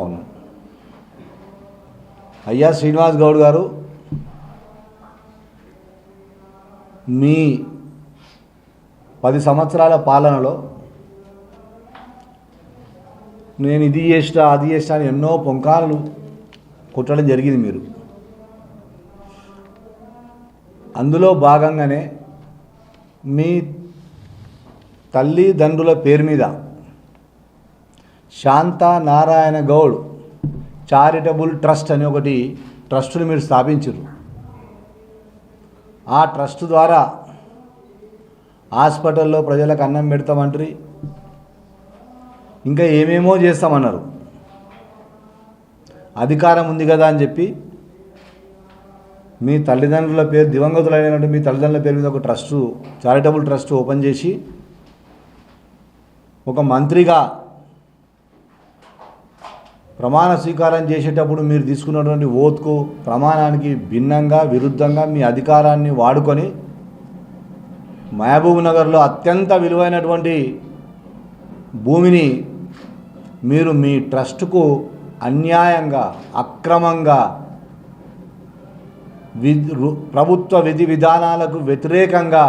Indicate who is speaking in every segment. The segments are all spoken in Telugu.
Speaker 1: అవును అయ్యా శ్రీనివాస్ గౌడ్ గారు మీ పది సంవత్సరాల పాలనలో నేను ఇది చేసిన అది చేసిన అని ఎన్నో పొంకాలను కుట్టడం జరిగింది మీరు. అందులో భాగంగానే మీ తల్లిదండ్రుల పేరు మీద శాంత నారాయణ గౌడ్ చారిటబుల్ ట్రస్ట్ అని ఒకటి ట్రస్టును మీరు స్థాపించారు ఆ ట్రస్ట్ ద్వారా హాస్పిటల్లో ప్రజలకు అన్నం పెడతామంటారు. ఇంకా ఏమేమో చేస్తామన్నారు. అధికారం ఉంది కదా అని చెప్పి మీ తల్లిదండ్రుల పేరు దివంగతులైనటువంటి మీ తల్లిదండ్రుల పేరు మీద ఒక ట్రస్ట్ చారిటబుల్ ట్రస్ట్ ఓపెన్ చేసి ఒక మంత్రిగా ప్రమాణ స్వీకారం చేసేటప్పుడు మీరు తీసుకున్నటువంటి ఓత్కు ప్రమాణానికి భిన్నంగా విరుద్ధంగా మీ అధికారాన్ని వాడుకొని మహబూబ్ నగర్లో అత్యంత విలువైనటువంటి భూమిని మీరు మీ ట్రస్టుకు అన్యాయంగా అక్రమంగా వి ప్రభుత్వ విధి విధానాలకు వ్యతిరేకంగా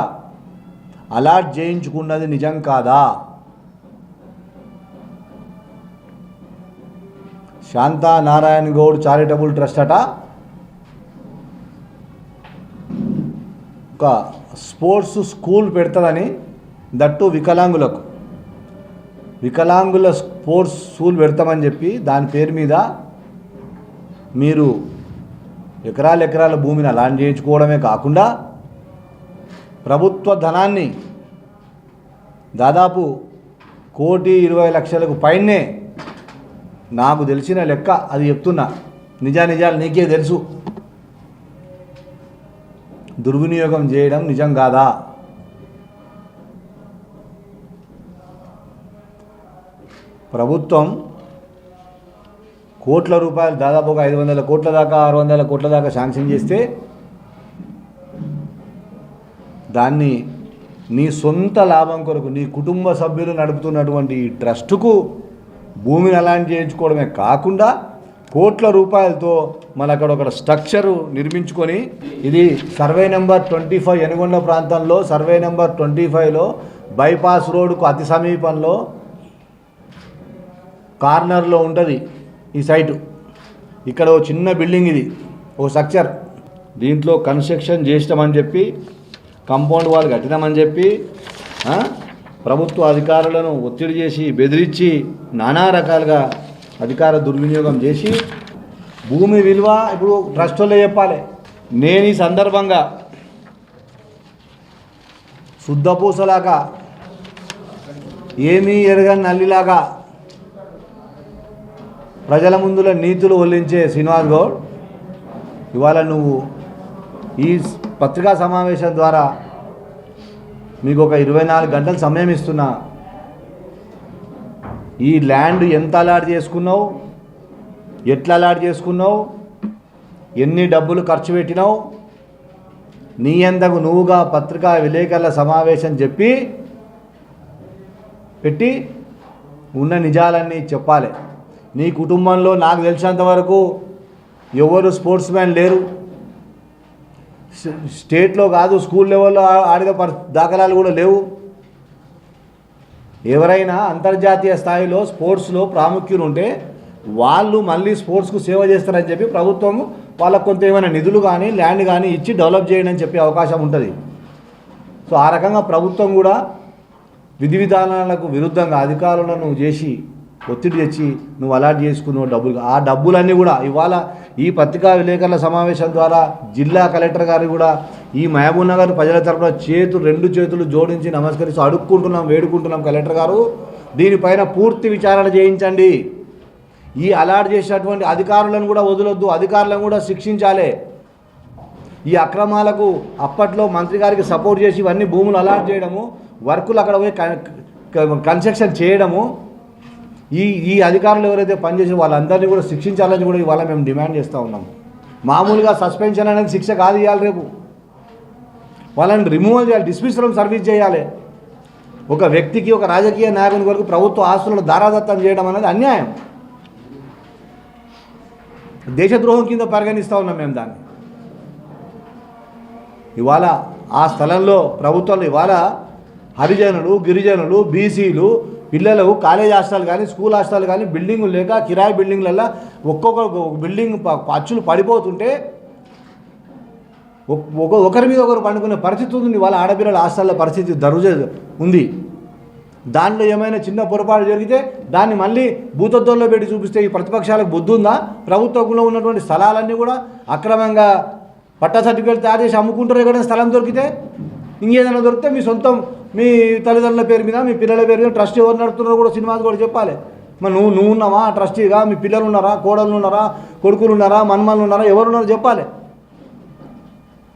Speaker 1: అలాట్ చేయించుకున్నది నిజం కాదా? శాంతా నారాయణ గౌడ్ చారిటబుల్ ట్రస్ట్ అట. ఒక స్పోర్ట్స్ స్కూల్ పెడతారని దట్టు వికలాంగులకు. వికలాంగుల స్పోర్ట్స్ స్కూల్ పెడతామని చెప్పి దాని పేరు మీద మీరు ఎకరాల ఎకరాల భూమిని అలాంటి చేయించుకోవడమే కాకుండా ప్రభుత్వ ధనాన్ని దాదాపు కోటి ఇరవై లక్షలకు పైనే నాకు తెలిసిన లెక్క అది చెప్తున్నా. నిజానిజాలు నీకే తెలుసు. దుర్వినియోగం చేయడం నిజం కాదా? ప్రభుత్వం కోట్ల రూపాయలు దాదాపు ఒక ఐదు వందల కోట్ల దాకా ఆరు వందల కోట్ల దాకా శాంక్షన్ చేస్తే దాన్ని నీ సొంత లాభం కొరకు నీ కుటుంబ సభ్యులు నడుపుతున్నటువంటి ఈ ట్రస్టుకు భూమిని అలాంటి చేయించుకోవడమే కాకుండా కోట్ల రూపాయలతో మన అక్కడ ఒక స్ట్రక్చరు నిర్మించుకొని ఇది survey number twenty five Enugonda ప్రాంతంలో సర్వే నెంబర్ ట్వంటీ ఫైవ్లో బైపాస్ రోడ్డుకు అతి సమీపంలో కార్నర్లో ఉంటుంది ఈ సైటు. ఇక్కడ ఓ చిన్న బిల్డింగ్ ఇది ఓ స్ట్రక్చర్. దీంట్లో కన్స్ట్రక్షన్ చేసినామని చెప్పి కంపౌండ్ వాల్ కట్టినామని చెప్పి ప్రభుత్వ అధికారులను ఒత్తిడి చేసి బెదిరించి నానా రకాలుగా అధికార దుర్వినియోగం చేసి భూమి విలువ ఇప్పుడు ట్రస్ట్ వాళ్ళే చెప్పాలి. నేను ఈ సందర్భంగా శుద్ధపూసలాగా ఏమీ ఎరగని నల్లిలాగా ప్రజల ముందులో నీతులు ఒల్లించే శ్రీనివాస్ గౌడ్ ఇవాళ నువ్వు ఈ పత్రికా సమావేశం ద్వారా మీకు ఒక ఇరవై నాలుగు గంటలు సమయం ఇస్తున్నా. ఈ ల్యాండ్ ఎంత అలాట్ చేసుకున్నావు? ఎట్లా అలాట్ చేసుకున్నావు? ఎన్ని డబ్బులు ఖర్చు పెట్టినావు? నీ ఎంతకు నువ్వుగా పత్రికా విలేకరుల సమావేశం చెప్పి పెట్టి ఉన్న నిజాలన్నీ చెప్పాలి. నీ కుటుంబంలో నాకు తెలిసినంత వరకు ఎవరు స్పోర్ట్స్ మ్యాన్ లేరు. స్టేట్లో కాదు స్కూల్ లెవెల్లో ఆ- ఆడిన దాఖలాలు కూడా లేవు. ఎవరైనా అంతర్జాతీయ స్థాయిలో స్పోర్ట్స్లో ప్రాముఖ్యులు ఉంటే వాళ్ళు మళ్ళీ స్పోర్ట్స్కు సేవ చేస్తారని చెప్పి ప్రభుత్వం వాళ్ళకు కొంత ఏమైనా నిధులు కానీ ల్యాండ్ కానీ ఇచ్చి డెవలప్ చేయండి అని చెప్పే అవకాశం ఉంటుంది. సో ఆ రకంగా ప్రభుత్వం కూడా విధి విధానాలకు విరుద్ధంగా అధికారులను చేసి ఒత్తిడి తెచ్చి నువ్వు అలాట్ చేసుకున్నావు డబ్బులు. ఆ డబ్బులన్నీ కూడా ఇవాళ ఈ పత్రికా విలేకరుల సమావేశం ద్వారా జిల్లా కలెక్టర్ గారు కూడా ఈ మహబూబ్ నగర్ ప్రజల తరపున చేతులు రెండు చేతులు జోడించి నమస్కరిస్తూ అడుక్కుంటున్నాం వేడుకుంటున్నాం కలెక్టర్ గారు. దీనిపైన పూర్తి విచారణ చేయించండి. ఈ అలాట్ చేసినటువంటి అధికారులను కూడా వదలొద్దు. అధికారులను కూడా శిక్షించాలి. ఈ అక్రమాలకు అప్పట్లో మంత్రి గారికి సపోర్ట్ చేసి ఇవన్నీ భూములు అలాట్ చేయడము వర్కులు అక్కడ పోయి కన్- కన్స్ట్రక్షన్ చేయడము ఈ ఈ అధికారులు ఎవరైతే పనిచేసి వాళ్ళందరినీ కూడా శిక్షించాలని కూడా ఇవాళ మేము డిమాండ్ చేస్తూ ఉన్నాం. మామూలుగా సస్పెన్షన్ అనేది శిక్ష కాదు ఇవ్వాలి రేపు. వాళ్ళని రిమూవల్ చేయాలి డిస్మిస్ సర్వీస్ చేయాలి. ఒక వ్యక్తికి ఒక రాజకీయ నాయకుని వరకు ప్రభుత్వ ఆస్తులను దారాదత్తం చేయడం అనేది అన్యాయం. దేశద్రోహం కింద పరిగణిస్తూ ఉన్నాం మేము దాన్ని. ఇవాళ ఆ స్థలంలో ప్రభుత్వాలు ఇవాళ హరిజనులు గిరిజనులు బీసీలు పిల్లలు కాలేజ్ హాస్టల్ కానీ స్కూల్ హాస్టల్ కానీ బిల్డింగులు లేక కిరాయి బిల్డింగ్లలో ఒక్కొక్క బిల్డింగ్ ప- అచ్చులు పడిపోతుంటే ఒక ఒకరి మీద ఒకరు పండుకునే పరిస్థితి ఉంది. వాళ్ళ ఆడపిల్లల హాస్టల్లో పరిస్థితి దరుజ ఉంది. దాంట్లో ఏమైనా చిన్న పొరపాటు జరిగితే దాన్ని మళ్ళీ భూతద్దంలో పెట్టి చూపిస్తే ఈ ప్రతిపక్షాలకు బుద్ధి ఉందా? ప్రభుత్వంలో ఉన్నటువంటి స్థలాలన్నీ కూడా అక్రమంగా పట్టా సర్టిఫికేట్ తయారు చేసి అమ్ముకుంటారు. ఎక్కడైనా స్థలం దొరికితే ఇంకేదైనా దొరికితే మీ సొంతం మీ తల్లిదండ్రుల పేరు మీద మీ పిల్లల పేరు మీద ట్రస్ట్ ఎవరు నడుతున్నారో కూడా సినిమా కూడా చెప్పాలి. మరి నువ్వు నువ్వు ఉన్నావా? ట్రస్టీగా మీ పిల్లలు ఉన్నారా? కోడళ్ళు ఉన్నారా? కొడుకులు ఉన్నారా? మన్మలు ఉన్నారా? ఎవరు ఉన్నారో చెప్పాలి.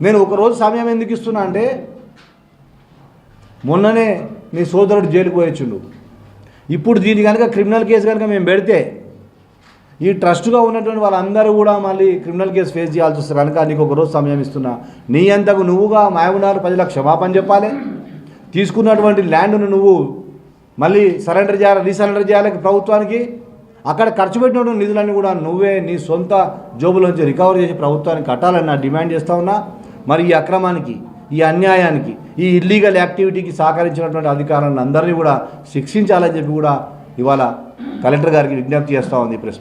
Speaker 1: నేను ఒకరోజు సమయం ఎందుకు ఇస్తున్నా అంటే మొన్ననే మీ సోదరుడు జైలుకు పోయొచ్చుండు. ఇప్పుడు దీని కనుక క్రిమినల్ కేసు కనుక మేము పెడితే ఈ ట్రస్ట్గా ఉన్నటువంటి వాళ్ళందరూ కూడా మళ్ళీ క్రిమినల్ కేసు ఫేస్ చేయాల్సి వస్తుంది. కనుక నీకు ఒక రోజు సమయం ఇస్తున్నా. నీ అంతకు నువ్వుగా మాయగున్నారు ప్రజలకు క్షమాపణ చెప్పాలి. తీసుకున్నటువంటి ల్యాండ్ను నువ్వు మళ్ళీ సరెండర్ చేయాలి రీసరెండర్ చేయాలి ప్రభుత్వానికి? అక్కడ ఖర్చు పెట్టినటువంటి నిధులన్నీ కూడా నువ్వే నీ సొంత జోబులోంచి రికవర్ చేసి ప్రభుత్వానికి కట్టాలని నా డిమాండ్ చేస్తా ఉన్నా. మరి ఈ అక్రమానికి ఈ అన్యాయానికి ఈ ఇల్లీగల్ యాక్టివిటీకి సహకరించినటువంటి అధికారులను అందరినీ కూడా శిక్షించాలని చెప్పి కూడా ఇవాళ కలెక్టర్ గారికి విజ్ఞప్తి చేస్తూ ఉంది ప్రెస్